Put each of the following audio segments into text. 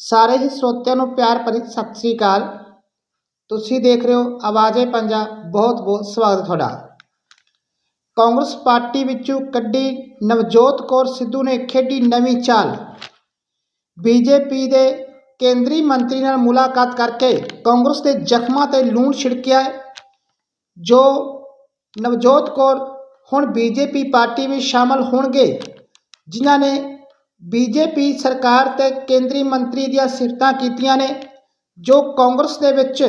ਸਾਰੇ ਹੀ ਸਰੋਤਿਆਂ ਨੂੰ ਪਿਆਰ ਭਰੀ ਸਤਿ ਸ੍ਰੀ ਅਕਾਲ। ਤੁਸੀਂ ਦੇਖ ਰਹੇ ਹੋ ਆਵਾਜ਼ੇ ਪੰਜਾਬ ਬਹੁਤ ਬਹੁਤ ਸਵਾਗਤ ਤੁਹਾਡਾ। ਕਾਂਗਰਸ ਪਾਰਟੀ ਵਿੱਚੋਂ ਕੱਢੀ ਨਵਜੋਤ ਕੌਰ ਸਿੱਧੂ ਨੇ ਖੇਡੀ ਨਵੀਂ ਚਾਲ। ਬੀਜੇਪੀ ਦੇ ਕੇਂਦਰੀ ਮੰਤਰੀ ਨਾਲ ਮੁਲਾਕਾਤ ਕਰਕੇ ਕਾਂਗਰਸ ਦੇ ਜ਼ਖਮਾਂ ਤੇ ਲੂਣ ਛਿੜਕਿਆ ਹੈ, ਜੋ ਨਵਜੋਤ ਕੌਰ ਹੁਣ ਬੀਜੇਪੀ ਪਾਰਟੀ ਵਿੱਚ ਸ਼ਾਮਲ ਹੋਣਗੇ, ਜਿਨ੍ਹਾਂ ਨੇ ਬੀਜੇਪੀ ਸਰਕਾਰ ਤੇ ਕੇਂਦਰੀ ਮੰਤਰੀ ਦੀਆਂ ਸਿਫਤਾਂ ਕੀਤੀਆਂ ਨੇ, ਜੋ ਕਾਂਗਰਸ ਦੇ ਵਿੱਚ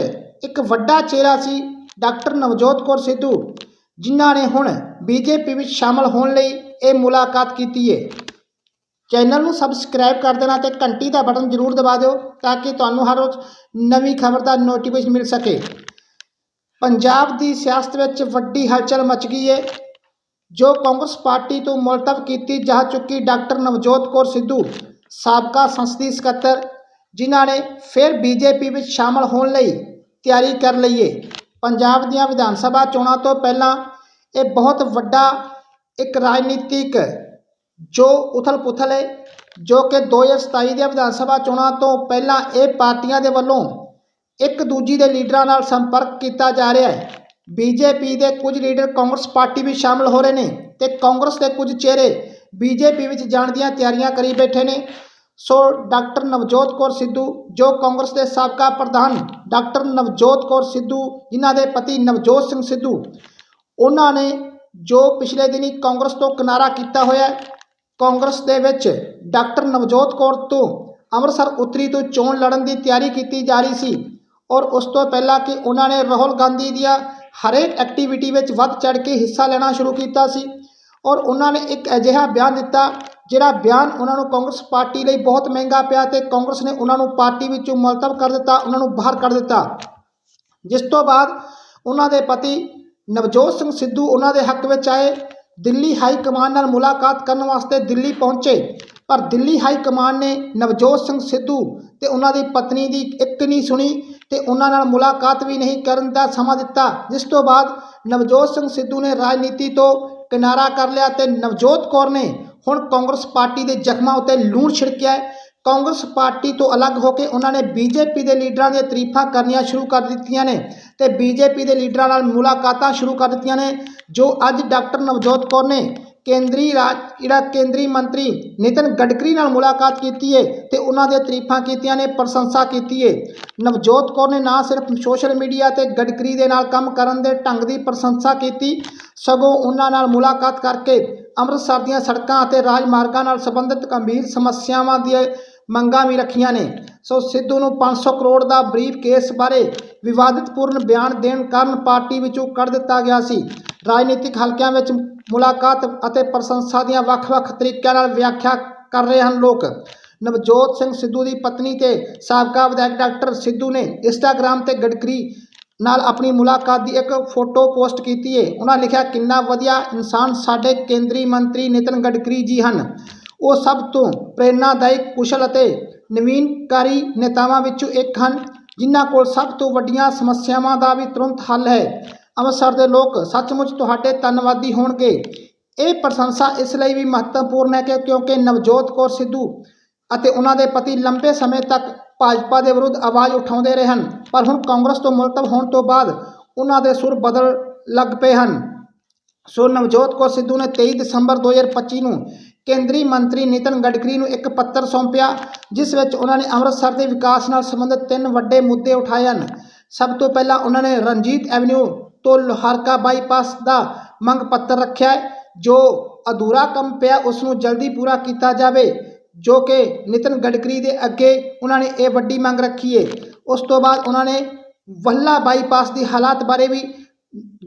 ਇੱਕ ਵੱਡਾ ਚਿਹਰਾ ਸੀ, ਡਾਕਟਰ ਨਵਜੋਤ ਕੌਰ ਸਿੱਧੂ, ਜਿਨ੍ਹਾਂ ਨੇ ਹੁਣ ਬੀਜੇਪੀ ਵਿੱਚ ਸ਼ਾਮਲ ਹੋਣ ਲਈ ਇਹ ਮੁਲਾਕਾਤ ਕੀਤੀ ਹੈ ਚੈਨਲ ਨੂੰ ਸਬਸਕ੍ਰਾਈਬ ਕਰ ਦੇਣਾ ਤੇ ਘੰਟੀ ਦਾ ਬਟਨ ਜ਼ਰੂਰ ਦਬਾ ਦਿਓ, ਤਾਂ ਕਿ ਤੁਹਾਨੂੰ ਹਰ ਰੋਜ਼ ਨਵੀਂ ਖਬਰ ਦਾ ਨੋਟੀਫਿਕੇਸ਼ਨ ਮਿਲ ਸਕੇ। ਪੰਜਾਬ ਦੀ ਸਿਆਸਤ ਵਿੱਚ ਵੱਡੀ ਹਲਚਲ ਮਚ ਗਈ ਹੈ ਜੋ ਕਾਂਗਰਸ ਪਾਰਟੀ ਤੋਂ ਮੁਲਤਵ ਕੀਤੀ ਜਾ ਚੁੱਕੀ ਡਾਕਟਰ ਨਵਜੋਤ ਕੌਰ ਸਿੱਧੂ, ਸਾਬਕਾ ਸੰਸਦੀ ਸਕੱਤਰ, ਜਿਨ੍ਹਾਂ ਨੇ ਫਿਰ ਬੀਜੇਪੀ ਵਿੱਚ ਸ਼ਾਮਲ ਹੋਣ ਲਈ ਤਿਆਰੀ ਕਰ ਲਈ ਹੈ ਪੰਜਾਬ ਦੀਆਂ ਵਿਧਾਨ ਸਭਾ ਚੋਣਾਂ ਤੋਂ ਪਹਿਲਾਂ ਇਹ ਬਹੁਤ ਵੱਡਾ ਇੱਕ ਰਾਜਨੀਤਿਕ ਜੋ ਉਥਲ-ਪੁਥਲ ਹੈ, ਜੋ ਕਿ 2027 ਦੀਆਂ ਵਿਧਾਨ ਸਭਾ ਚੋਣਾਂ ਤੋਂ ਪਹਿਲਾਂ ਇਹ ਪਾਰਟੀਆਂ ਦੇ ਵੱਲੋਂ ਇੱਕ ਦੂਜੀ ਦੇ ਲੀਡਰਾਂ ਨਾਲ ਸੰਪਰਕ ਕੀਤਾ ਜਾ ਰਿਹਾ ਹੈ। ਬੀਜੇਪੀ ਦੇ ਕੁਝ ਲੀਡਰ ਕਾਂਗਰਸ ਪਾਰਟੀ ਵਿੱਚ ਸ਼ਾਮਲ ਹੋ ਰਹੇ ਨੇ ਤੇ ਕਾਂਗਰਸ ਦੇ ਕੁਝ ਚਿਹਰੇ ਬੀਜੇਪੀ ਵਿੱਚ ਜਾਣ ਦੀਆਂ ਤਿਆਰੀਆਂ ਕਰੀ ਬੈਠੇ ਨੇ। ਸੋ ਡਾਕਟਰ ਨਵਜੋਤ ਕੌਰ ਸਿੱਧੂ, ਜੋ ਕਾਂਗਰਸ ਦੇ ਸਾਬਕਾ ਪ੍ਰਧਾਨ ਡਾਕਟਰ ਨਵਜੋਤ ਕੌਰ ਸਿੱਧੂ, ਜਿਨ੍ਹਾਂ ਦੇ ਪਤੀ ਨਵਜੋਤ ਸਿੰਘ ਸਿੱਧੂ, ਉਹਨਾਂ ਨੇ ਜੋ ਪਿਛਲੇ ਦਿਨੀ ਕਾਂਗਰਸ ਤੋਂ ਕਿਨਾਰਾ ਕੀਤਾ ਹੋਇਆ ਕਾਂਗਰਸ ਦੇ ਵਿੱਚ ਡਾਕਟਰ ਨਵਜੋਤ ਕੌਰ ਤੋਂ ਅੰਮ੍ਰਿਤਸਰ ਉੱਤਰੀ ਤੋਂ ਚੋਣ ਲੜਨ ਦੀ ਤਿਆਰੀ ਕੀਤੀ ਜਾ ਰਹੀ ਸੀ ਔਰ ਉਸ ਤੋਂ ਪਹਿਲਾਂ ਕਿ ਉਹਨਾਂ ਨੇ ਰਾਹੁਲ ਗਾਂਧੀ ਦੀਆਂ ਹਰੇਕ ਐਕਟੀਵਿਟੀ ਵਿੱਚ ਵੱਧ ਚੜ ਕੇ ਹਿੱਸਾ ਲੈਣਾ ਸ਼ੁਰੂ ਕੀਤਾ ਸੀ ਔਰ ਉਹਨਾਂ ਨੇ ਇੱਕ ਅਜਿਹਾ ਬਿਆਨ ਦਿੱਤਾ ਜਿਹੜਾ ਬਿਆਨ ਉਹਨਾਂ ਨੂੰ ਕਾਂਗਰਸ ਪਾਰਟੀ ਲਈ ਬਹੁਤ ਮਹਿੰਗਾ ਪਿਆ ਤੇ ਕਾਂਗਰਸ ਨੇ ਉਹਨਾਂ ਨੂੰ ਪਾਰਟੀ ਵਿੱਚੋਂ ਮੁਲਤਵ ਕਰ ਦਿੱਤਾ, ਉਹਨਾਂ ਨੂੰ ਬਾਹਰ ਕੱਢ ਦਿੱਤਾ। ਜਿਸ ਤੋਂ ਬਾਅਦ ਉਹਨਾਂ ਦੇ ਪਤੀ ਨਵਜੋਤ ਸਿੰਘ ਸਿੱਧੂ ਉਹਨਾਂ ਦੇ ਹੱਕ ਵਿੱਚ ਆਏ, ਦਿੱਲੀ ਹਾਈ ਕਮਾਨ ਨਾਲ ਮੁਲਾਕਾਤ ਕਰਨ ਵਾਸਤੇ ਦਿੱਲੀ ਪਹੁੰਚੇ। ਪਰ ਦਿੱਲੀ ਹਾਈ ਕਮਾਨ ਨੇ ਨਵਜੋਤ ਸਿੰਘ ਸਿੱਧੂ ਤੇ ਉਹਨਾਂ ਦੀ ਪਤਨੀ ਦੀ ਇੱਕ ਨਹੀਂ ਸੁਣੀ ਤੇ ਉਹਨਾਂ ਨਾਲ ਮੁਲਾਕਾਤ ਵੀ ਨਹੀਂ ਕਰਨ ਦਾ ਸਮਾਂ ਦਿੱਤਾ, ਜਿਸ ਤੋਂ ਬਾਅਦ ਨਵਜੋਤ ਸਿੰਘ ਸਿੱਧੂ ਨੇ ਰਾਜਨੀਤੀ ਤੋਂ ਕਿਨਾਰਾ ਕਰ ਲਿਆ ਤੇ ਨਵਜੋਤ ਕੌਰ ਨੇ ਹੁਣ ਕਾਂਗਰਸ ਪਾਰਟੀ ਦੇ ਜ਼ਖਮਾਂ ਉੱਤੇ ਲੂਣ ਛਿੜਕਿਆ ਹੈ। ਕਾਂਗਰਸ ਪਾਰਟੀ ਤੋਂ ਅਲੱਗ ਹੋ ਕੇ ਉਹਨਾਂ ਨੇ ਬੀਜੇਪੀ ਦੇ ਲੀਡਰਾਂ ਦੀਆਂ ਤਾਰੀਫਾਂ ਕਰਨੀਆਂ ਸ਼ੁਰੂ ਕਰ ਦਿੱਤੀਆਂ ਨੇ ਤੇ ਬੀਜੇਪੀ ਦੇ ਲੀਡਰਾਂ ਨਾਲ ਮੁਲਾਕਾਤਾਂ ਸ਼ੁਰੂ ਕਰ ਦਿੱਤੀਆਂ ਨੇ, ਜੋ ਅੱਜ ਡਾਕਟਰ ਨਵਜੋਤ ਕੌਰ ਨੇ ਕੇਂਦਰੀ ਰਾਜ, ਜਿਹੜਾ ਕੇਂਦਰੀ ਮੰਤਰੀ ਨਿਤਨ ਗਡਕਰੀ ਨਾਲ ਮੁਲਾਕਾਤ ਕੀਤੀ ਹੈ ਤੇ ਉਹਨਾਂ ਦੇ ਤਾਰੀਫਾਂ ਕੀਤੀਆਂ ਨੇ, ਪ੍ਰਸ਼ੰਸਾ ਕੀਤੀ ਹੈ ਨਵਜੋਤ ਕੌਰ ਨੇ ਨਾ ਸਿਰਫ ਸੋਸ਼ਲ ਮੀਡੀਆ ਤੇ ਗਡਕਰੀ ਦੇ ਨਾਲ ਕੰਮ ਕਰਨ ਦੇ ਢੰਗ ਦੀ ਪ੍ਰਸ਼ੰਸਾ ਕੀਤੀ, ਸਗੋਂ ਉਹਨਾਂ ਨਾਲ ਮੁਲਾਕਾਤ ਕਰਕੇ ਅੰਮ੍ਰਿਤਸਰ ਦੀਆਂ ਸੜਕਾਂ ਅਤੇ ਰਾਜਮਾਰਗਾਂ ਨਾਲ ਸੰਬੰਧਿਤ ਗੰਭੀਰ ਸਮੱਸਿਆਵਾਂ ਦੀਆਂ ਮੰਗਾਂ ਵੀ ਰੱਖੀਆਂ ਨੇ। ਸੋ ਸਿੱਧੂ ਨੂੰ 500 ਕਰੋੜ ਦਾ ਬਰੀਫ ਕੇਸ ਬਾਰੇ ਵਿਵਾਦਤਪੂਰਨ ਬਿਆਨ ਦੇਣ ਕਾਰਨ ਪਾਰਟੀ ਵਿੱਚੋਂ ਕੱਢ ਦਿੱਤਾ ਗਿਆ ਸੀ। ਰਾਜਨੀਤਿਕ ਹਲਕਿਆਂ ਵਿੱਚ ਮੁਲਾਕਾਤ ਅਤੇ ਪ੍ਰਸ਼ੰਸਾ ਦੀਆਂ ਵੱਖ-ਵੱਖ ਤਰੀਕਿਆਂ ਨਾਲ ਵਿਆਖਿਆ ਕਰ ਰਹੇ ਹਨ ਲੋਕ। ਨਵਜੋਤ ਸਿੰਘ ਸਿੱਧੂ ਦੀ ਪਤਨੀ ਤੇ ਸਾਬਕਾ ਵਿਧਾਇਕ ਡਾਕਟਰ ਸਿੱਧੂ ਨੇ ਇੰਸਟਾਗ੍ਰam ਤੇ ਗਡਕਰੀ ਨਾਲ ਆਪਣੀ ਮੁਲਾਕਾਤ ਦੀ ਇੱਕ ਫੋਟੋ ਪੋਸਟ ਕੀਤੀ ਹੈ ਉਹਨਾਂ ਲਿਖਿਆ, ਕਿੰਨਾ ਵਧੀਆ ਇਨਸਾਨ ਸਾਡੇ ਕੇਂਦਰੀ ਮੰਤਰੀ ਨਿਤਨ ਗਡਕਰੀ ਜੀ ਹਨ। ਉਹ ਸਭ ਤੋਂ ਪ੍ਰੇਰਨਾਦਾਇਕ ਕੁਸ਼ਲ ਅਤੇ ਨਵੀਨਕਾਰੀ ਨੇਤਾਵਾਂ ਵਿੱਚੋਂ ਇੱਕ ਹਨ, ਜਿਨ੍ਹਾਂ ਕੋਲ ਸਭ ਤੋਂ ਵੱਡੀਆਂ ਸਮੱਸਿਆਵਾਂ ਦਾ ਵੀ ਤੁਰੰਤ ਹੱਲ ਹੈ। ਅੰਮ੍ਰਿਤਸਰ ਦੇ ਲੋਕ ਸੱਚਮੁੱਚ ਤੁਹਾਡੇ ਧੰਨਵਾਦੀ ਹੋਣਗੇ। ਇਹ ਪ੍ਰਸ਼ੰਸਾ ਇਸ ਲਈ ਵੀ ਮਹੱਤਵਪੂਰਨ ਹੈ ਕਿ ਕਿਉਂਕਿ ਨਵਜੋਤ ਕੌਰ ਸਿੱਧੂ ਅਤੇ ਉਹਨਾਂ ਦੇ ਪਤੀ ਲੰਬੇ ਸਮੇਂ ਤੱਕ ਭਾਜਪਾ ਦੇ ਵਿਰੁੱਧ ਆਵਾਜ਼ ਉਠਾਉਂਦੇ ਰਹੇ ਹਨ, ਪਰ ਹੁਣ ਕਾਂਗਰਸ ਤੋਂ ਮੁਲਤਵ ਹੋਣ ਤੋਂ ਬਾਅਦ ਉਹਨਾਂ ਦੇ ਸੁਰ ਬਦਲ ਲੱਗ ਪਏ ਹਨ। ਸੋ ਨਵਜੋਤ ਕੌਰ ਸਿੱਧੂ ਨੇ 23 ਦਸੰਬਰ 2025 ਨੂੰ ਕੇਂਦਰੀ ਮੰਤਰੀ ਨਿਤਨ ਗਡਕਰੀ ਨੂੰ ਇੱਕ ਪੱਤਰ ਸੌਂਪਿਆ, ਜਿਸ ਵਿੱਚ ਉਹਨਾਂ ਨੇ ਅੰਮ੍ਰਿਤਸਰ ਦੇ ਵਿਕਾਸ ਨਾਲ ਸੰਬੰਧਿਤ ਤਿੰਨ ਵੱਡੇ ਮੁੱਦੇ ਉਠਾਏ ਹਨ। ਸਭ ਤੋਂ ਪਹਿਲਾਂ ਉਹਨਾਂ ਨੇ ਰਣਜੀਤ ਐਵਨਿਊ ਤੋਂ ਲੋਹਾਰਕਾ ਬਾਈਪਾਸ ਦਾ ਮੰਗ ਪੱਤਰ ਰੱਖਿਆ ਹੈ, ਜੋ ਅਧੂਰਾ ਕੰਮ ਪਿਆ ਉਸ ਨੂੰ ਜਲਦੀ ਪੂਰਾ ਕੀਤਾ ਜਾਵੇ। ਜੋ ਕਿ ਨਿਤਨ ਗਡਕਰੀ ਦੇ ਅੱਗੇ ਉਹਨਾਂ ਨੇ ਇਹ ਵੱਡੀ ਮੰਗ ਰੱਖੀ ਹੈ ਉਸ ਤੋਂ ਬਾਅਦ ਉਹਨਾਂ ਨੇ ਵੱਲਾ ਬਾਈਪਾਸ ਦੀ ਹਾਲਾਤ ਬਾਰੇ ਵੀ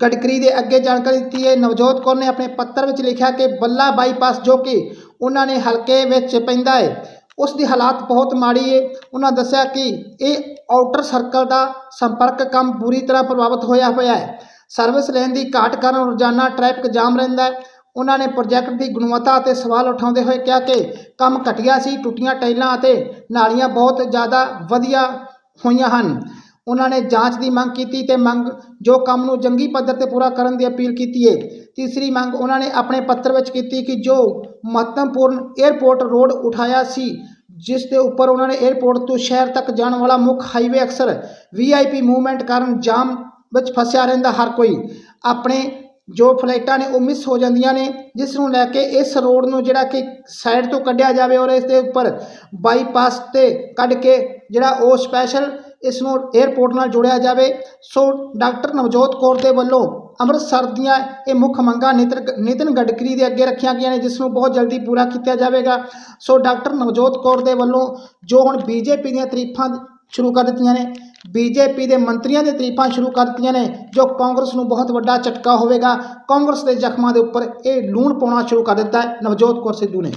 ਗਡਕਰੀ ਦੇ ਅੱਗੇ ਜਾਣਕਾਰੀ ਦਿੱਤੀ ਹੈ ਨਵਜੋਤ ਕੌਰ ਨੇ ਆਪਣੇ ਪੱਤਰ ਵਿੱਚ ਲਿਖਿਆ ਕਿ ਬੱਲਾ ਬਾਈਪਾਸ ਜੋ ਕਿ ਉਹਨਾਂ ਨੇ ਹਲਕੇ ਵਿੱਚ ਪੈਂਦਾ ਹੈ ਉਸ ਦੀ ਹਾਲਾਤ ਬਹੁਤ ਮਾੜੀ ਹੈ ਉਹਨਾਂ ਦੱਸਿਆ ਕਿ ਇਹ ਆਊਟਰ ਸਰਕਲ ਦਾ ਸੰਪਰਕ ਕੰਮ ਬੁਰੀ ਤਰ੍ਹਾਂ ਪ੍ਰਭਾਵਿਤ ਹੋਇਆ ਹੋਇਆ ਹੈ। ਸਰਵਿਸ ਲੈਣ ਦੀ ਘਾਟ ਕਾਰਨ ਰੋਜ਼ਾਨਾ ਟ੍ਰੈਫਿਕ ਜਾਮ ਰਹਿੰਦਾ ਹੈ। ਉਹਨਾਂ ਨੇ ਪ੍ਰੋਜੈਕਟ ਦੀ ਗੁਣਵੱਤਾ ਅਤੇ ਸਵਾਲ ਉਠਾਉਂਦੇ ਹੋਏ ਕਿਹਾ ਕਿ ਕੰਮ ਘਟੀਆ ਸੀ, ਟੁੱਟੀਆਂ ਟਾਈਲਾਂ ਅਤੇ ਨਾਲੀਆਂ ਬਹੁਤ ਜ਼ਿਆਦਾ ਵਧੀਆ ਹੋਈਆਂ ਹਨ। ਉਹਨਾਂ ਨੇ ਜਾਂਚ ਦੀ ਮੰਗ ਕੀਤੀ ਤੇ ਮੰਗ ਜੋ ਕੰਮ ਨੂੰ ਜੰਗੀ ਪੱਧਰ ਤੇ ਪੂਰਾ ਕਰਨ ਦੀ ਅਪੀਲ ਕੀਤੀ ਹੈ। ਤੀਸਰੀ ਮੰਗ ਉਹਨਾਂ ਨੇ ਆਪਣੇ ਪੱਤਰ ਵਿੱਚ ਕੀਤੀ ਕਿ ਜੋ ਮਹੱਤਵਪੂਰਨ 에ਅਰਪੋਰਟ ਰੋਡ ਉਠਾਇਆ ਸੀ ਜਿਸ ਦੇ ਉੱਪਰ ਉਹਨਾਂ ਨੇ 에ਅਰਪੋਰਟ ਤੋਂ ਸ਼ਹਿਰ ਤੱਕ ਜਾਣ ਵਾਲਾ ਮੁੱਖ ਹਾਈਵੇ ਅਕਸਰ ਵੀਆਈਪੀ ਮੂਵਮੈਂਟ ਕਾਰਨ ਜਾਮ ਵਿੱਚ ਫਸਿਆ ਰਹਿੰਦਾ ਹਰ ਕੋਈ। ਆਪਣੇ ਜੋ ਫਲਾਈਟਾਂ ਨੇ ਉਹ ਮਿਸ ਹੋ ਜਾਂਦੀਆਂ ਨੇ, ਜਿਸ ਨੂੰ ਲੈ ਕੇ ਇਸ ਰੋਡ ਨੂੰ ਜਿਹੜਾ ਕਿ ਸਾਈਡ ਤੋਂ ਕੱਢਿਆ ਜਾਵੇ ਔਰ ਇਸ ਦੇ ਉੱਪਰ ਬਾਈਪਾਸ ਤੇ ਕੱਢ ਕੇ ਜਿਹੜਾ ਉਹ ਸਪੈਸ਼ਲ ਇਸ ਨੂੰ 에ਅਰਪੋਰਟ ਨਾਲ ਜੋੜਿਆ ਜਾਵੇ। ਸੋ ਡਾਕਟਰ ਨਵਜੋਤ ਕੌਰ ਦੇ ਵੱਲੋਂ ਅੰਮ੍ਰਿਤਸਰ ਦੀਆਂ ਇਹ ਮੁੱਖ ਮੰਗਾਂ ਨਿਤਰ- ਨਿਤਿਨ ਗਡਕਰੀ ਦੇ ਅੱਗੇ ਰੱਖੀਆਂ ਗਈਆਂ ਨੇ, ਜਿਸ ਨੂੰ ਬਹੁਤ ਜਲਦੀ ਪੂਰਾ ਕੀਤਾ ਜਾਵੇਗਾ। ਸੋ ਡਾਕਟਰ ਨਵਜੋਤ ਕੌਰ ਦੇ ਵੱਲੋਂ ਜੋ ਹੁਣ ਬੀਜੇਪੀ ਦੀਆਂ ਤਾਰੀਫਾਂ ਸ਼ੁਰੂ ਕਰ ਦਿੱਤੀਆਂ ਨੇ ਬੀਜੇਪੀ ਦੇ ਮੰਤਰੀਆਂ ਦੇ ਤਾਰੀਫਾਂ ਸ਼ੁਰੂ ਕਰ ਦਿੱਤੀਆਂ ਨੇ, ਜੋ ਕਾਂਗਰਸ ਨੂੰ ਬਹੁਤ ਵੱਡਾ ਝਟਕਾ ਹੋਵੇਗਾ। ਕਾਂਗਰਸ ਦੇ ਜ਼ਖਮਾਂ ਦੇ ਉੱਪਰ ਇਹ ਲੂਣ ਪਾਉਣਾ ਸ਼ੁਰੂ ਕਰ ਦਿੱਤਾ ਹੈ। ਨਵਜੋਤ ਕੌਰ ਸਿੱਧੂ ਨੇ।